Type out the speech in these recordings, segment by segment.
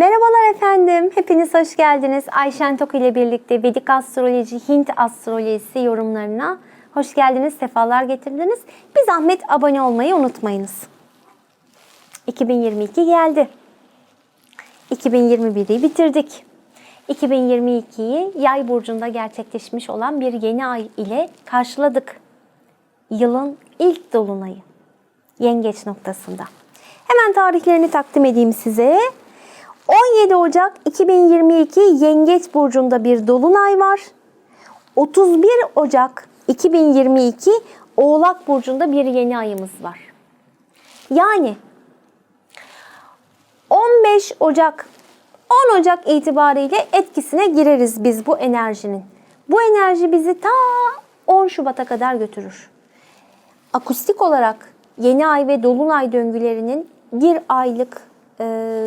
Merhabalar efendim. Hepiniz hoş geldiniz. Ayşen Tok ile birlikte Vedik Astroloji, Hint Astrolojisi yorumlarına hoş geldiniz. Sefalar getirdiniz. Bir zahmet abone olmayı unutmayınız. 2022 geldi. 2021'i bitirdik. 2022'yi yay burcunda gerçekleşmiş olan bir yeni ay ile karşıladık. Yılın ilk dolunayı. Yengeç noktasında. Hemen tarihlerini takdim edeyim size. 17 Ocak 2022 Yengeç burcunda bir dolunay var. 31 Ocak 2022 Oğlak burcunda bir yeni ayımız var. Yani 15 Ocak 10 Ocak itibariyle etkisine gireriz biz bu enerjinin. Bu enerji bizi ta 10 Şubat'a kadar götürür. Akustik olarak yeni ay ve dolunay döngülerinin bir aylık e,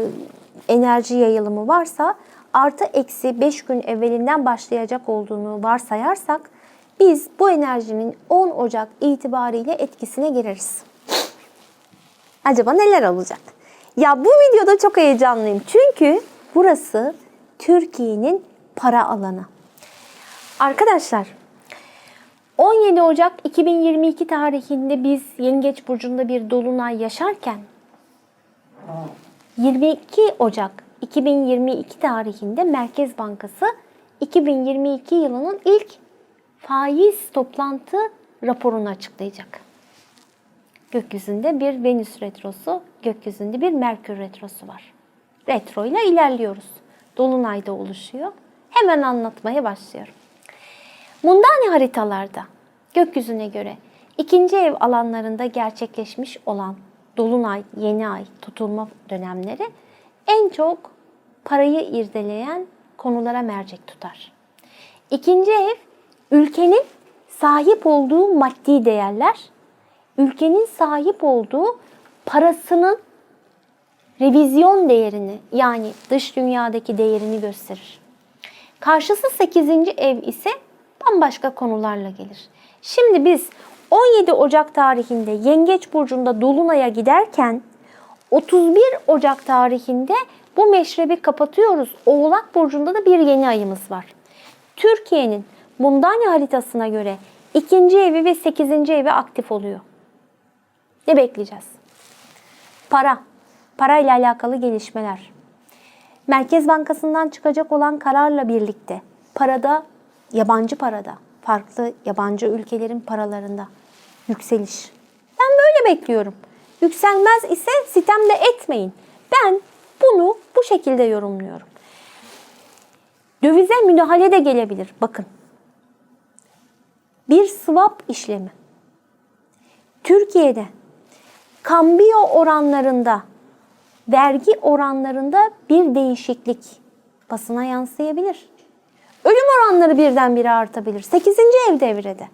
enerji yayılımı varsa artı eksi 5 gün evvelinden başlayacak olduğunu varsayarsak biz bu enerjinin 10 Ocak itibariyle etkisine gireriz. Acaba neler olacak? Ya bu videoda çok heyecanlıyım. Çünkü burası Türkiye'nin para alanı. Arkadaşlar 17 Ocak 2022 tarihinde biz Yengeç burcunda bir dolunay yaşarken 22 Ocak 2022 tarihinde Merkez Bankası 2022 yılının ilk faiz toplantı raporunu açıklayacak. Gökyüzünde bir Venüs retrosu, gökyüzünde bir Merkür retrosu var. Retro ile ilerliyoruz. Dolunayda oluşuyor. Hemen anlatmaya başlıyorum. Mundane haritalarda gökyüzüne göre ikinci ev alanlarında gerçekleşmiş olan dolunay, yeni ay, tutulma dönemleri en çok parayı irdeleyen konulara mercek tutar. İkinci ev ülkenin sahip olduğu maddi değerler, ülkenin sahip olduğu parasının revizyon değerini yani dış dünyadaki değerini gösterir. Karşısı 8. ev ise bambaşka konularla gelir. Şimdi biz 17 Ocak tarihinde Yengeç burcunda dolunaya giderken 31 Ocak tarihinde bu meşrebi kapatıyoruz. Oğlak burcunda da bir yeni ayımız var. Türkiye'nin Mundane haritasına göre ikinci evi ve 8. evi aktif oluyor. Ne bekleyeceğiz? Para. Parayla alakalı gelişmeler. Merkez Bankası'ndan çıkacak olan kararla birlikte parada, yabancı parada, farklı yabancı ülkelerin paralarında yükseliş. Ben böyle bekliyorum. Yükselmez ise sitem de etmeyin. Ben bunu bu şekilde yorumluyorum. Dövize müdahale de gelebilir. Bakın. Bir swap işlemi. Türkiye'de kambiyo oranlarında, vergi oranlarında bir değişiklik basına yansıyabilir. Ölüm oranları birdenbire artabilir. 8. ev devrede.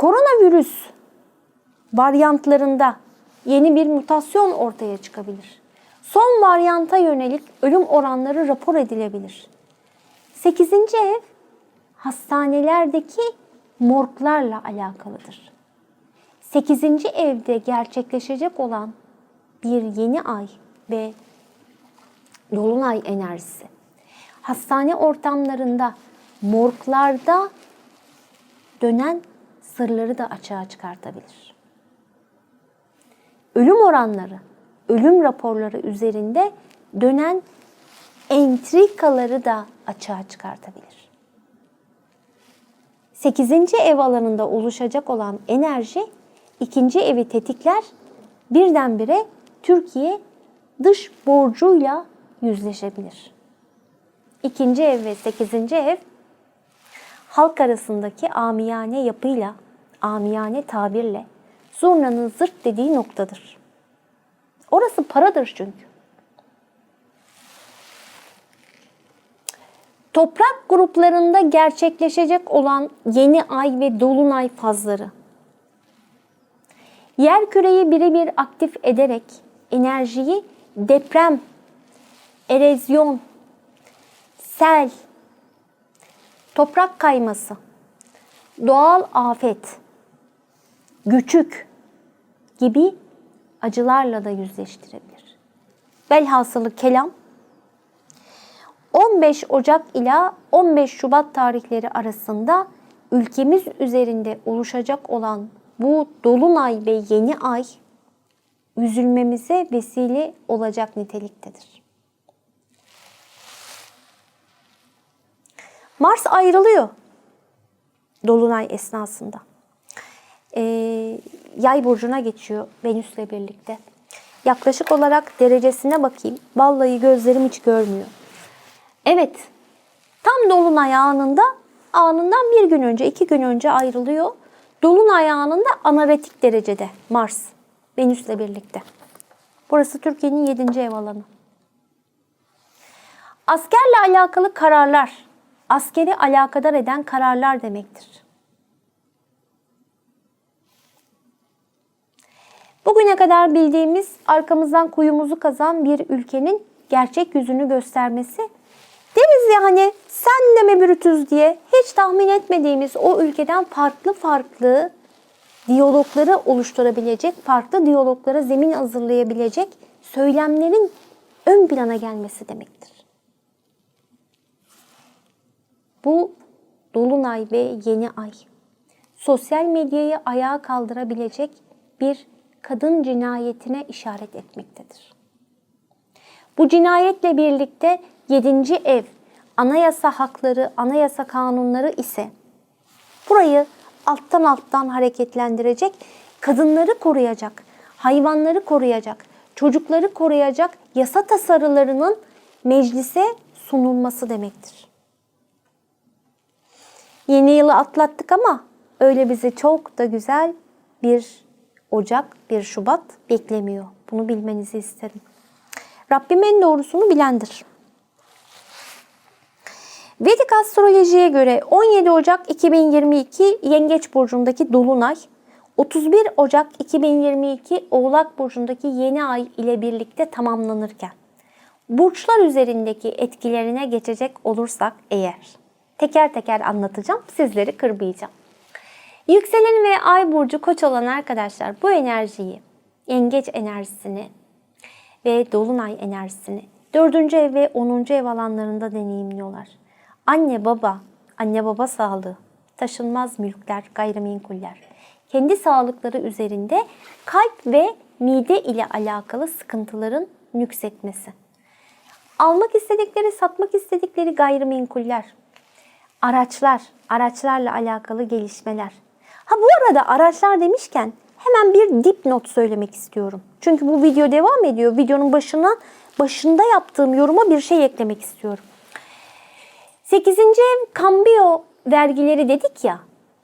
Koronavirüs varyantlarında yeni bir mutasyon ortaya çıkabilir. Son varyanta yönelik ölüm oranları rapor edilebilir. 8. ev hastanelerdeki morglarla alakalıdır. 8. evde gerçekleşecek olan bir yeni ay ve dolunay enerjisi hastane ortamlarında, morglarda dönen sırları da açığa çıkartabilir. Ölüm oranları, ölüm raporları üzerinde dönen entrikaları da açığa çıkartabilir. 8. ev alanında oluşacak olan enerji ikinci evi tetikler birdenbire Türkiye dış borcuyla yüzleşebilir. İkinci ev ve sekizinci ev halk arasındaki amiyane yapıyla, amiyane tabirle zurnanın zırt dediği noktadır. Orası paradır çünkü. Toprak gruplarında gerçekleşecek olan yeni ay ve dolunay fazları yer küreyi birebir aktif ederek enerjiyi deprem, erozyon, sel, toprak kayması, doğal afet, göçük gibi acılarla da yüzleştirebilir. velhasılı kelam 15 Ocak ila 15 Şubat tarihleri arasında ülkemiz üzerinde oluşacak olan bu dolunay ve yeni ay üzülmemize vesile olacak niteliktedir. Mars ayrılıyor dolunay esnasında. Ee, yay burcuna geçiyor Venüs'le birlikte. Yaklaşık olarak derecesine bakayım. Vallahi gözlerim hiç görmüyor. Evet, tam dolunay anında anından bir gün önce, iki gün önce ayrılıyor. Dolunay anında anaretik derecede Mars, Venüs'le birlikte. Burası Türkiye'nin 7. ev alanı. Askerle alakalı kararlar, askeri alakadar eden kararlar demektir. Bugüne kadar bildiğimiz arkamızdan kuyumuzu kazan bir ülkenin gerçek yüzünü göstermesi. Deriz ya hani sen de mi Brutus diye hiç tahmin etmediğimiz o ülkeden farklı farklı diyalogları oluşturabilecek, farklı diyaloglara zemin hazırlayabilecek söylemlerin ön plana gelmesi demektir. Bu dolunay ve yeni ay sosyal medyayı ayağa kaldırabilecek bir kadın cinayetine işaret etmektedir. Bu cinayetle birlikte 7. ev anayasa hakları, anayasa kanunları ise burayı alttan alttan hareketlendirecek, kadınları koruyacak, hayvanları koruyacak, çocukları koruyacak yasa tasarılarının meclise sunulması demektir. Yeni yılı atlattık ama öyle bizi çok da güzel bir Ocak, bir Şubat beklemiyor. Bunu bilmenizi isterim. Rabbim en doğrusunu bilendir. Vedik astrolojiye göre 17 Ocak 2022 Yengeç burcundaki dolunay, 31 Ocak 2022 Oğlak burcundaki yeni ay ile birlikte tamamlanırken burçlar üzerindeki etkilerine geçecek olursak eğer teker teker anlatacağım, sizleri kırmayacağım. Yükselen ve ay burcu koç olan arkadaşlar bu enerjiyi, yengeç enerjisini ve dolunay enerjisini 4. ev ve 10. ev alanlarında deneyimliyorlar. Anne baba, anne baba sağlığı, taşınmaz mülkler, gayrimenkuller, kendi sağlıkları üzerinde kalp ve mide ile alakalı sıkıntıların nüksetmesi. Almak istedikleri, satmak istedikleri gayrimenkuller, araçlar, araçlarla alakalı gelişmeler. Ha bu arada araçlar demişken hemen bir dipnot söylemek istiyorum. Çünkü bu video devam ediyor. Videonun başına başında yaptığım yoruma bir şey eklemek istiyorum. 8. ev kambiyo vergileri dedik ya.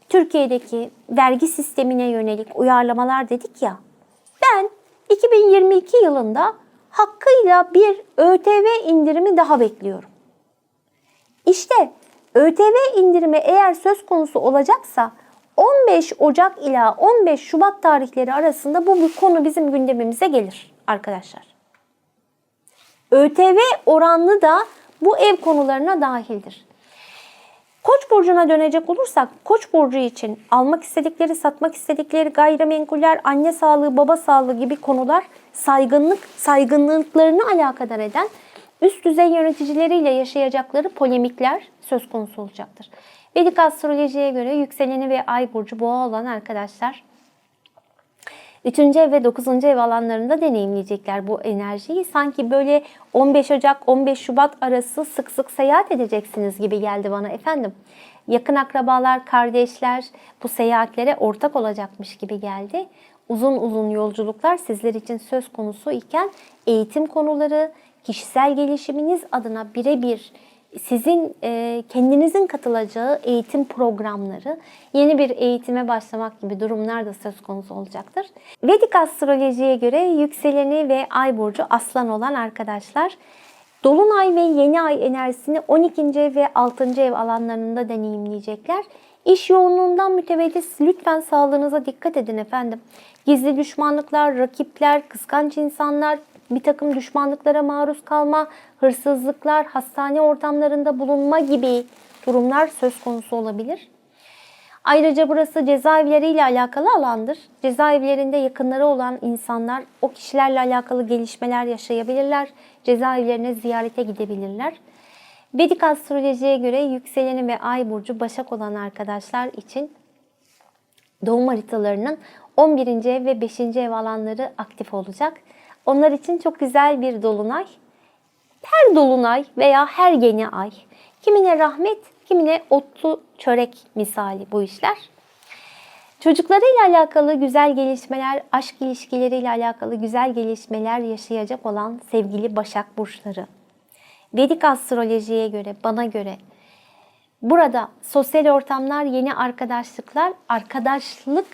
Türkiye'deki vergi sistemine yönelik uyarlamalar dedik ya. Ben 2022 yılında hakkıyla bir ÖTV indirimi daha bekliyorum. İşte ÖTV indirimi eğer söz konusu olacaksa 15 Ocak ila 15 Şubat tarihleri arasında bu, bu konu bizim gündemimize gelir arkadaşlar. ÖTV oranlı da bu ev konularına dahildir. Koç burcuna dönecek olursak Koç burcu için almak istedikleri, satmak istedikleri gayrimenkuller, anne sağlığı, baba sağlığı gibi konular saygınlık, saygınlıklarını alakadar eden üst düzey yöneticileriyle yaşayacakları polemikler söz konusu olacaktır. Vedik astrolojiye göre yükseleni ve ay burcu boğa olan arkadaşlar 3. ev ve 9. ev alanlarında deneyimleyecekler bu enerjiyi. Sanki böyle 15 Ocak 15 Şubat arası sık sık seyahat edeceksiniz gibi geldi bana efendim. Yakın akrabalar, kardeşler bu seyahatlere ortak olacakmış gibi geldi. Uzun uzun yolculuklar sizler için söz konusu iken eğitim konuları, kişisel gelişiminiz adına birebir sizin e, kendinizin katılacağı eğitim programları, yeni bir eğitime başlamak gibi durumlar da söz konusu olacaktır. Vedik astrolojiye göre yükseleni ve ay burcu aslan olan arkadaşlar Dolunay ve yeni ay enerjisini 12. ev ve 6. ev alanlarında deneyimleyecekler. İş yoğunluğundan mütevellit lütfen sağlığınıza dikkat edin efendim. Gizli düşmanlıklar, rakipler, kıskanç insanlar, bir takım düşmanlıklara maruz kalma, hırsızlıklar, hastane ortamlarında bulunma gibi durumlar söz konusu olabilir. Ayrıca burası cezaevleriyle alakalı alandır. Cezaevlerinde yakınları olan insanlar o kişilerle alakalı gelişmeler yaşayabilirler. Cezaevlerine ziyarete gidebilirler. Vedik astrolojiye göre yükseleni ve ay burcu başak olan arkadaşlar için doğum haritalarının 11. ev ve 5. ev alanları aktif olacak. Onlar için çok güzel bir dolunay. Her dolunay veya her yeni ay. Kimine rahmet, kimine otlu çörek misali bu işler. Çocuklarıyla alakalı güzel gelişmeler, aşk ilişkileriyle alakalı güzel gelişmeler yaşayacak olan sevgili Başak Burçları. Vedik astrolojiye göre, bana göre burada sosyal ortamlar, yeni arkadaşlıklar, arkadaşlık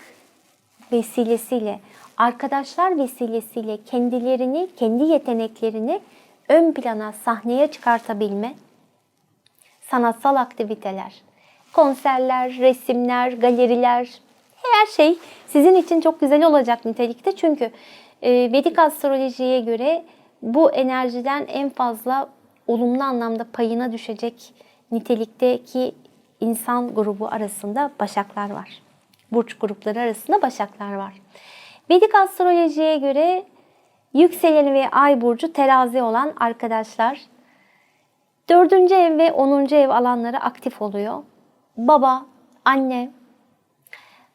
vesilesiyle, arkadaşlar vesilesiyle kendilerini, kendi yeteneklerini ön plana, sahneye çıkartabilme, sanatsal aktiviteler, konserler, resimler, galeriler, her şey sizin için çok güzel olacak nitelikte. Çünkü e, Vedik astrolojiye göre bu enerjiden en fazla olumlu anlamda payına düşecek nitelikteki insan grubu arasında başaklar var. Burç grupları arasında başaklar var. Vedik astrolojiye göre yükseleni ve ay burcu terazi olan arkadaşlar Dördüncü ev ve onuncu ev alanları aktif oluyor. Baba, anne,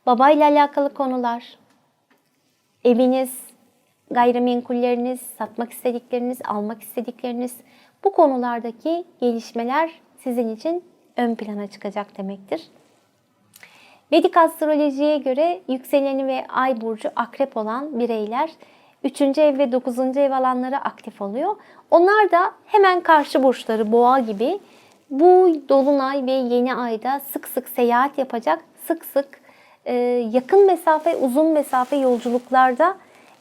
babayla alakalı konular, eviniz, gayrimenkulleriniz, satmak istedikleriniz, almak istedikleriniz bu konulardaki gelişmeler sizin için ön plana çıkacak demektir. Vedik astrolojiye göre yükseleni ve ay burcu akrep olan bireyler 3. ev ve 9. ev alanları aktif oluyor. Onlar da hemen karşı burçları boğa gibi bu dolunay ve yeni ayda sık sık seyahat yapacak, sık sık e, yakın mesafe, uzun mesafe yolculuklarda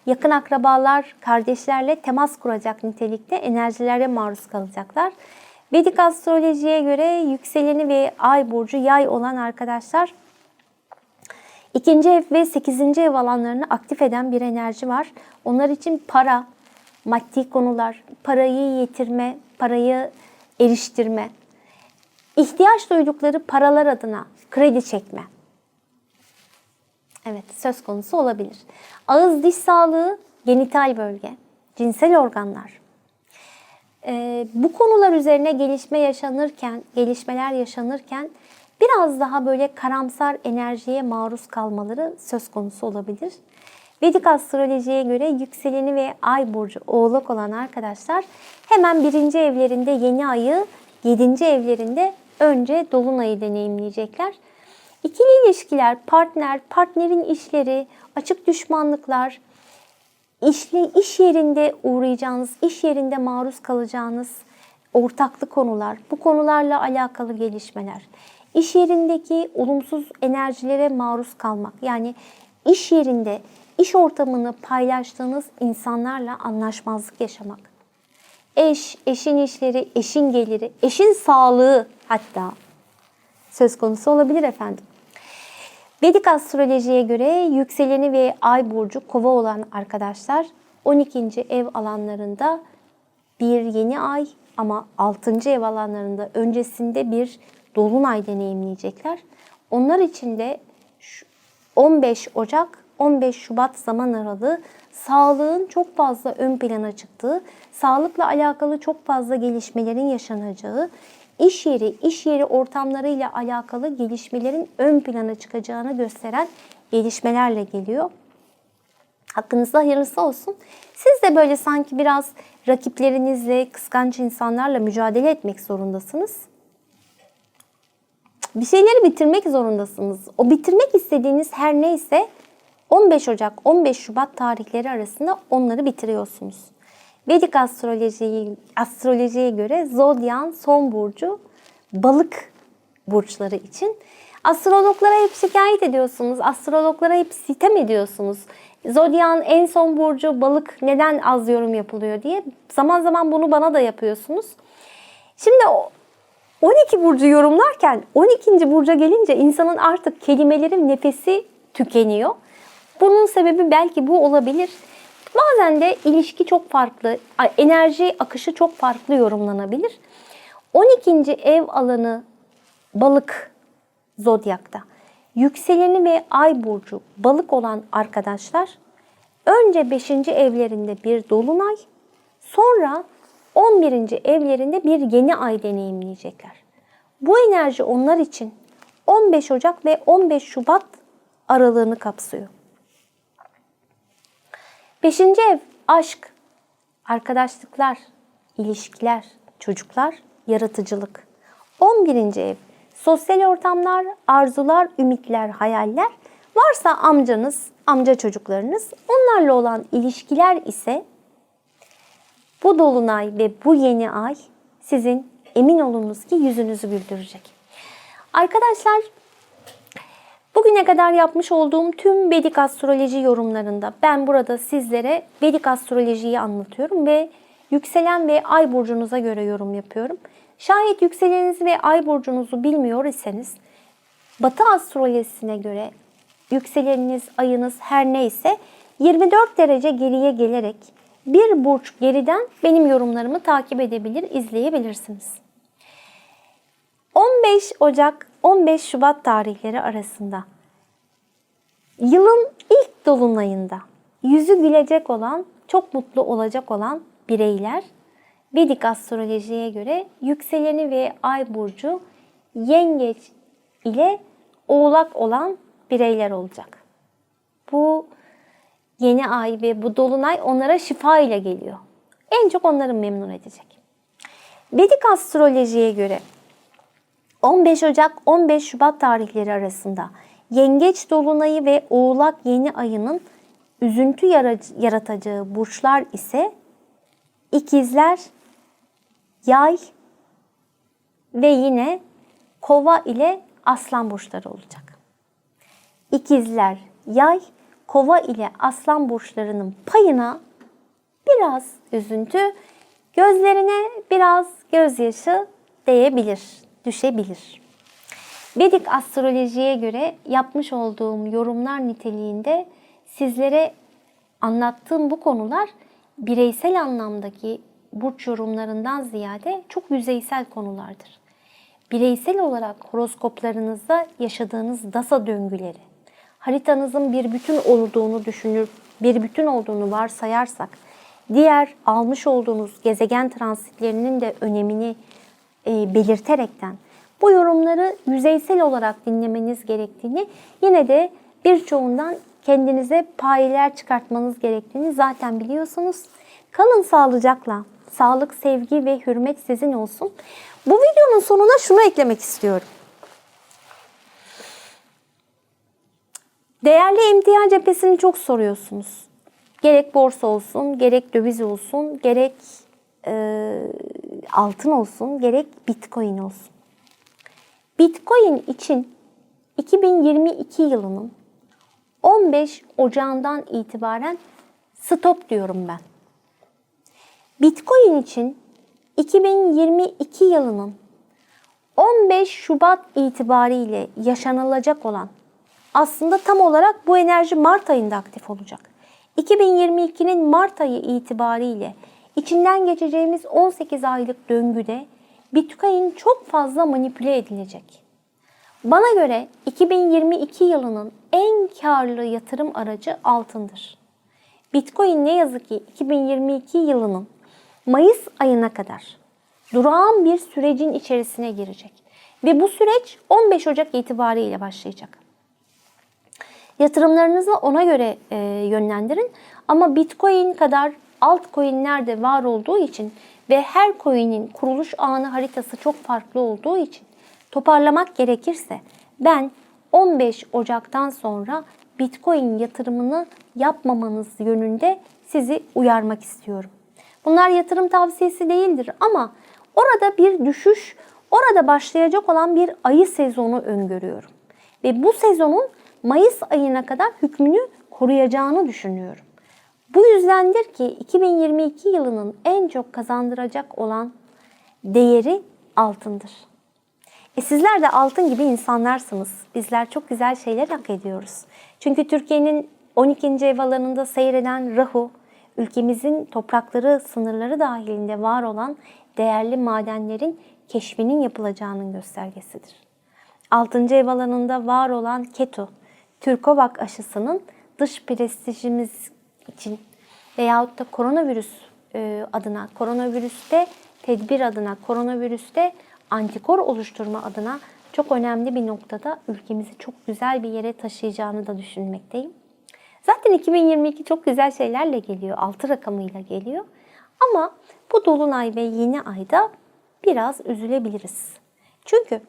yakın akrabalar, kardeşlerle temas kuracak nitelikte enerjilere maruz kalacaklar. Vedik astrolojiye göre yükseleni ve ay burcu yay olan arkadaşlar İkinci ev ve sekizinci ev alanlarını aktif eden bir enerji var. Onlar için para, maddi konular, parayı yetirme, parayı eriştirme, ihtiyaç duydukları paralar adına kredi çekme. Evet, söz konusu olabilir. Ağız diş sağlığı, genital bölge, cinsel organlar. Ee, bu konular üzerine gelişme yaşanırken, gelişmeler yaşanırken biraz daha böyle karamsar enerjiye maruz kalmaları söz konusu olabilir. Vedik astrolojiye göre yükseleni ve ay burcu oğlak olan arkadaşlar hemen birinci evlerinde yeni ayı, yedinci evlerinde önce dolunayı deneyimleyecekler. İkili ilişkiler, partner, partnerin işleri, açık düşmanlıklar, işli, iş yerinde uğrayacağınız, iş yerinde maruz kalacağınız ortaklı konular, bu konularla alakalı gelişmeler. İş yerindeki olumsuz enerjilere maruz kalmak. Yani iş yerinde, iş ortamını paylaştığınız insanlarla anlaşmazlık yaşamak. Eş, eşin işleri, eşin geliri, eşin sağlığı hatta söz konusu olabilir efendim. Vedik astrolojiye göre yükseleni ve ay burcu kova olan arkadaşlar 12. ev alanlarında bir yeni ay ama 6. ev alanlarında öncesinde bir dolunay deneyimleyecekler. Onlar için de 15 Ocak 15 Şubat zaman aralığı sağlığın çok fazla ön plana çıktığı, sağlıkla alakalı çok fazla gelişmelerin yaşanacağı, iş yeri, iş yeri ortamlarıyla alakalı gelişmelerin ön plana çıkacağını gösteren gelişmelerle geliyor. Hakkınızda hayırlısı olsun. Siz de böyle sanki biraz rakiplerinizle, kıskanç insanlarla mücadele etmek zorundasınız. Bir şeyleri bitirmek zorundasınız. O bitirmek istediğiniz her neyse 15 Ocak 15 Şubat tarihleri arasında onları bitiriyorsunuz. Vedik astrolojiye, astrolojiye göre zodyan son burcu balık burçları için. Astrologlara hep şikayet ediyorsunuz. Astrologlara hep sitem ediyorsunuz. Zodyan en son burcu balık neden az yorum yapılıyor diye. Zaman zaman bunu bana da yapıyorsunuz. Şimdi 12 burcu yorumlarken 12. burca gelince insanın artık kelimelerin nefesi tükeniyor. Bunun sebebi belki bu olabilir. Bazen de ilişki çok farklı, enerji akışı çok farklı yorumlanabilir. 12. ev alanı balık zodyakta. Yükseleni ve ay burcu balık olan arkadaşlar önce 5. evlerinde bir dolunay, sonra 11. evlerinde bir yeni ay deneyimleyecekler. Bu enerji onlar için 15 Ocak ve 15 Şubat aralığını kapsıyor. 5. ev aşk, arkadaşlıklar, ilişkiler, çocuklar, yaratıcılık. 11. ev sosyal ortamlar, arzular, ümitler, hayaller. Varsa amcanız, amca çocuklarınız, onlarla olan ilişkiler ise bu dolunay ve bu yeni ay sizin emin olunuz ki yüzünüzü güldürecek. Arkadaşlar Bugüne kadar yapmış olduğum tüm Vedik astroloji yorumlarında ben burada sizlere Vedik astrolojiyi anlatıyorum ve yükselen ve ay burcunuza göre yorum yapıyorum. Şayet yükseleninizi ve ay burcunuzu bilmiyor iseniz Batı astrolojisine göre yükseleniniz, ayınız her neyse 24 derece geriye gelerek bir burç geriden benim yorumlarımı takip edebilir, izleyebilirsiniz. 15 Ocak 15 Şubat tarihleri arasında yılın ilk dolunayında yüzü gülecek olan, çok mutlu olacak olan bireyler Vedik astrolojiye göre yükseleni ve ay burcu yengeç ile oğlak olan bireyler olacak. Bu yeni ay ve bu dolunay onlara şifa ile geliyor. En çok onları memnun edecek. Vedik astrolojiye göre 15 Ocak 15 Şubat tarihleri arasında Yengeç dolunayı ve Oğlak yeni ayının üzüntü yaratacağı burçlar ise ikizler, yay ve yine kova ile aslan burçları olacak. İkizler, yay, kova ile aslan burçlarının payına biraz üzüntü, gözlerine biraz gözyaşı değebilir, düşebilir. Vedik astrolojiye göre yapmış olduğum yorumlar niteliğinde sizlere anlattığım bu konular bireysel anlamdaki burç yorumlarından ziyade çok yüzeysel konulardır. Bireysel olarak horoskoplarınızda yaşadığınız dasa döngüleri, haritanızın bir bütün olduğunu düşünür, bir bütün olduğunu varsayarsak, diğer almış olduğunuz gezegen transitlerinin de önemini e, belirterekten bu yorumları yüzeysel olarak dinlemeniz gerektiğini, yine de birçoğundan kendinize payeler çıkartmanız gerektiğini zaten biliyorsunuz. Kalın sağlıcakla. Sağlık, sevgi ve hürmet sizin olsun. Bu videonun sonuna şunu eklemek istiyorum. Değerli emtia cephesini çok soruyorsunuz. Gerek borsa olsun, gerek döviz olsun, gerek e, altın olsun, gerek bitcoin olsun. Bitcoin için 2022 yılının 15 Ocağı'ndan itibaren stop diyorum ben. Bitcoin için 2022 yılının 15 Şubat itibariyle yaşanılacak olan aslında tam olarak bu enerji Mart ayında aktif olacak. 2022'nin Mart ayı itibariyle içinden geçeceğimiz 18 aylık döngüde Bitcoin çok fazla manipüle edilecek. Bana göre 2022 yılının en karlı yatırım aracı altındır. Bitcoin ne yazık ki 2022 yılının Mayıs ayına kadar durağan bir sürecin içerisine girecek. Ve bu süreç 15 Ocak itibariyle başlayacak. Yatırımlarınızı ona göre e, yönlendirin. Ama Bitcoin kadar altcoin'ler de var olduğu için ve her coin'in kuruluş anı haritası çok farklı olduğu için toparlamak gerekirse ben 15 Ocak'tan sonra Bitcoin yatırımını yapmamanız yönünde sizi uyarmak istiyorum. Bunlar yatırım tavsiyesi değildir ama orada bir düşüş, orada başlayacak olan bir ayı sezonu öngörüyorum. Ve bu sezonun Mayıs ayına kadar hükmünü koruyacağını düşünüyorum. Bu yüzdendir ki 2022 yılının en çok kazandıracak olan değeri altındır. E sizler de altın gibi insanlarsınız. Bizler çok güzel şeyler hak ediyoruz. Çünkü Türkiye'nin 12. ev alanında seyreden Rahu, ülkemizin toprakları, sınırları dahilinde var olan değerli madenlerin keşfinin yapılacağının göstergesidir. 6. ev alanında var olan Ketu, Türkovak aşısının dış prestijimiz için veyahut da koronavirüs e, adına, koronavirüste tedbir adına, koronavirüste antikor oluşturma adına çok önemli bir noktada ülkemizi çok güzel bir yere taşıyacağını da düşünmekteyim. Zaten 2022 çok güzel şeylerle geliyor. 6 rakamıyla geliyor. Ama bu dolunay ve yeni ayda biraz üzülebiliriz. Çünkü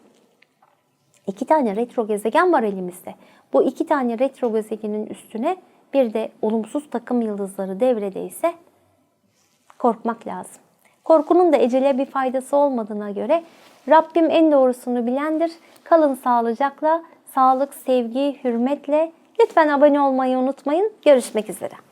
iki tane retro gezegen var elimizde. Bu iki tane retro gezegenin üstüne bir de olumsuz takım yıldızları devredeyse korkmak lazım. Korkunun da ecele bir faydası olmadığına göre Rabbim en doğrusunu bilendir. Kalın sağlıcakla, sağlık, sevgi, hürmetle. Lütfen abone olmayı unutmayın. Görüşmek üzere.